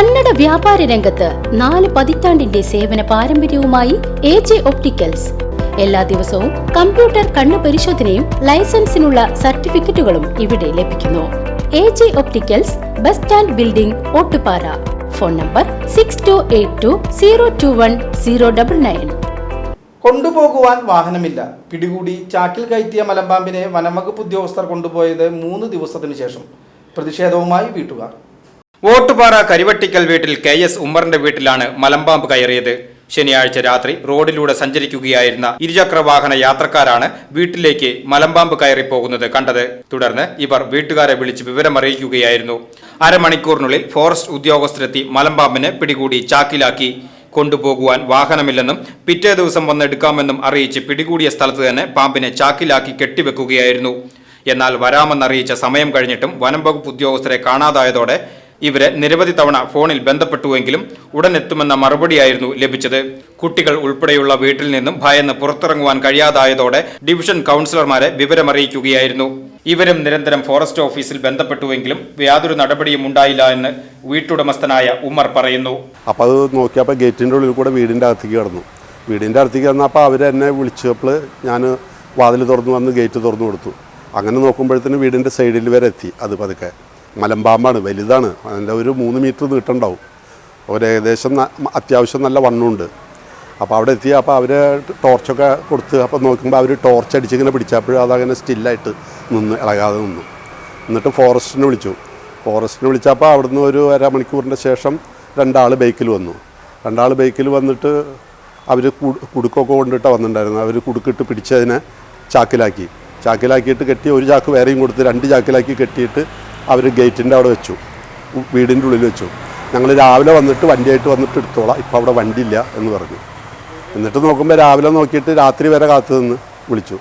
കന്നഡ വ്യാപാര രംഗത്ത് നാല് പതിറ്റാണ്ടിന്റെ സേവന പാരമ്പര്യവുമായി എ ജെ ഒപ്റ്റിക്കൽസ്. എല്ലാ ദിവസവും കമ്പ്യൂട്ടർ കണ്ണു പരിശോധനയും ലൈസൻസിനുള്ള സർട്ടിഫിക്കറ്റുകളും ഇവിടെ ലഭിക്കുന്നു. A J opticals bus stand building Ottupara. Phone number six two eight two zero two one zero double nine കൊണ്ടുപോകുവാൻ വാഹനമില്ല. പിടികൂടി ചാക്കിൽ കയറ്റിയ മലമ്പാമ്പിനെ വനംവകുപ്പ് ഉദ്യോഗസ്ഥർ കൊണ്ടുപോയത് മൂന്ന് ദിവസത്തിനു ശേഷം. പ്രതിഷേധവുമായി വീട്ടുകാർ. വോട്ടുപാറ കരിവട്ടിക്കൽ വീട്ടിൽ കെ എസ് ഉമ്മറിന്റെ വീട്ടിലാണ് മലമ്പാമ്പ് കയറിയത്. ശനിയാഴ്ച രാത്രി റോഡിലൂടെ സഞ്ചരിക്കുകയായിരുന്ന ഇരുചക്ര വാഹന യാത്രക്കാരാണ് വീട്ടിലേക്ക് മലമ്പാമ്പ് കയറി പോകുന്നത് കണ്ടത്. തുടർന്ന് ഇവർ വീട്ടുകാരെ വിളിച്ച് വിവരമറിയിക്കുകയായിരുന്നു. അരമണിക്കൂറിനുള്ളിൽ ഫോറസ്റ്റ് ഉദ്യോഗസ്ഥരെത്തി മലമ്പാമ്പിനെ പിടികൂടി ചാക്കിലാക്കി. കൊണ്ടുപോകുവാൻ വാഹനമില്ലെന്നും പിറ്റേ ദിവസം വന്നെടുക്കാമെന്നും അറിയിച്ച് പിടികൂടിയ സ്ഥലത്ത് തന്നെ പാമ്പിനെ ചാക്കിലാക്കി കെട്ടിവെക്കുകയായിരുന്നു. എന്നാൽ വരാമെന്നറിയിച്ച സമയം കഴിഞ്ഞിട്ടും വനം വകുപ്പ് ഉദ്യോഗസ്ഥരെ കാണാതായതോടെ ഇവരെ നിരവധി തവണ ഫോണിൽ ബന്ധപ്പെട്ടുവെങ്കിലും ഉടനെത്തുമെന്ന മറുപടിയായിരുന്നു ലഭിച്ചത്. കുട്ടികൾ ഉൾപ്പെടെയുള്ള വീട്ടിൽ നിന്നും ഭയന്ന് പുറത്തിറങ്ങുവാൻ കഴിയാതായതോടെ ഡിവിഷൻ കൗൺസിലർമാരെ വിവരമറിയിക്കുകയായിരുന്നു. ഇവരും നിരന്തരം ഫോറസ്റ്റ് ഓഫീസിൽ ബന്ധപ്പെട്ടുവെങ്കിലും യാതൊരു നടപടിയും ഉണ്ടായില്ല എന്ന് വീട്ടുടമസ്ഥനായ ഉമ്മർ പറയുന്നു. അപ്പോൾ അത് നോക്കിയപ്പോൾ ഗേറ്റിന്റെ ഉള്ളിൽ കൂടെ വീടിന്റെ അകത്തേക്ക് കിടന്നു. വീടിന്റെ അടുത്തേക്ക് വന്നപ്പോൾ അവരെന്നെ വിളിച്ചപ്പോൾ ഞാൻ വാതിൽ തുറന്നു വന്ന് ഗേറ്റ് തുറന്നു കൊടുത്തു. അങ്ങനെ നോക്കുമ്പോഴത്തേന് വീടിന്റെ സൈഡിൽ വരെ എത്തി അത് പതുക്കെ. മലമ്പാമ്പാണ് വലുതാണ്. അതിന്റെ ഒരു മൂന്ന് മീറ്റർ നീട്ടുണ്ടാവും. അവർ ഏകദേശം അത്യാവശ്യം നല്ല വണ്ണമുണ്ട് അപ്പോൾ അവിടെ എത്തി അപ്പോൾ അവർ ടോർച്ചൊക്കെ കൊടുത്ത് അപ്പോൾ നോക്കുമ്പോൾ അവർ ടോർച്ച് അടിച്ചിങ്ങനെ പിടിച്ചപ്പോൾ അതങ്ങനെ സ്റ്റില്ലായിട്ട് നിന്ന് ഇളകാതെ നിന്നു. എന്നിട്ട് ഫോറസ്റ്റിനെ വിളിച്ചു. ഫോറസ്റ്റിനെ വിളിച്ചപ്പോൾ അവിടുന്ന് ഒരു അരമണിക്കൂറിന്റെ ശേഷം രണ്ടാൾ ബൈക്കിൽ വന്നു. രണ്ടാൾ ബൈക്കിൽ വന്നിട്ട് അവർ കുടുക്കൊക്കെ കൊണ്ടിട്ട് വന്നിട്ടുണ്ടായിരുന്നു അവർ കുടുക്കിട്ട് പിടിച്ചതിനെ ചാക്കിലാക്കി. ചാക്കിലാക്കിയിട്ട് കെട്ടി ഒരു ചാക്ക് വേറെയും കൊടുത്ത് രണ്ട് ചാക്കിലാക്കി കെട്ടിയിട്ട് അവർ ഗേറ്റിന്റെ അവിടെ വെച്ചു. വീടിന്റെ ഉള്ളിൽ വെച്ചു. ഞങ്ങൾ രാവിലെ വന്നിട്ട് വണ്ടിയായിട്ട് വന്നിട്ട് എടുത്തോളാം. ഇപ്പോൾ അവിടെ വണ്ടിയില്ല എന്ന് പറഞ്ഞു. എന്നിട്ട് നോക്കുമ്പോൾ രാവിലെ നോക്കിയിട്ട് രാത്രി വരെ കാത്തു നിന്ന് വിളിച്ചു.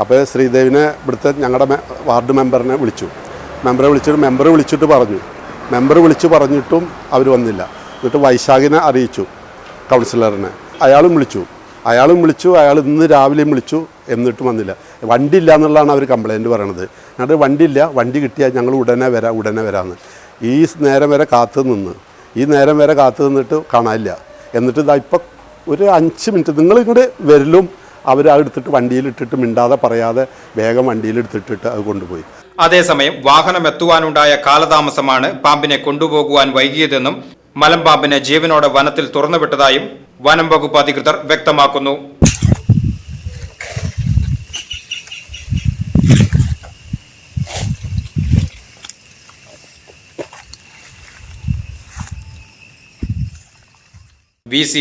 അപ്പോൾ ശ്രീദേവിനെ ഇവിടുത്തെ ഞങ്ങളുടെ വാർഡ് മെമ്പറിനെ വിളിച്ചു. മെമ്പറെ വിളിച്ചിട്ട് മെമ്പർ വിളിച്ചിട്ട് പറഞ്ഞു. മെമ്പർ വിളിച്ച് പറഞ്ഞിട്ടും അവർ വന്നില്ല. എന്നിട്ട് വൈശാഖിനെ അറിയിച്ചു കൗൺസിലറിനെ. അയാളും വിളിച്ചു. അയാളും വിളിച്ചു അയാൾ ഇന്ന് രാവിലെയും വിളിച്ചു എന്നിട്ടും വന്നില്ല. വണ്ടി ഇല്ല എന്നുള്ളതാണ് അവർ കംപ്ലൈന്റ് പറയണത്. ഞങ്ങളുടെ വണ്ടി ഇല്ല വണ്ടി കിട്ടിയാൽ ഞങ്ങൾ ഉടനെ വരാം ഉടനെ വരാമെന്ന് ഈ നേരം വരെ കാത്തു നിന്ന് ഈ നേരം വരെ കാത്തു നിന്നിട്ട് കാണാനില്ല. എന്നിട്ട് ഇതാ ഇപ്പം ഒരു അഞ്ച് മിനിറ്റ് നിങ്ങൾ ഇങ്ങോട്ട് വരലും അവർ എടുത്തിട്ട് വണ്ടിയിലിട്ടിട്ട് മിണ്ടാതെ പറയാതെ വേഗം വണ്ടിയിലെടുത്തിട്ടിട്ട് അത് കൊണ്ടുപോയി. അതേസമയം വാഹനം എത്തുവാനുണ്ടായ കാലതാമസമാണ് പാമ്പിനെ കൊണ്ടുപോകുവാൻ വൈകിയതെന്നും മലമ്പാമ്പിനെ ജീവനോടെ വനത്തിൽ തുറന്നുവിട്ടതായും വനം വകുപ്പ് അധികൃതർ വ്യക്തമാക്കുന്നു.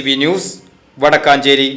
V news Vadakkanchery.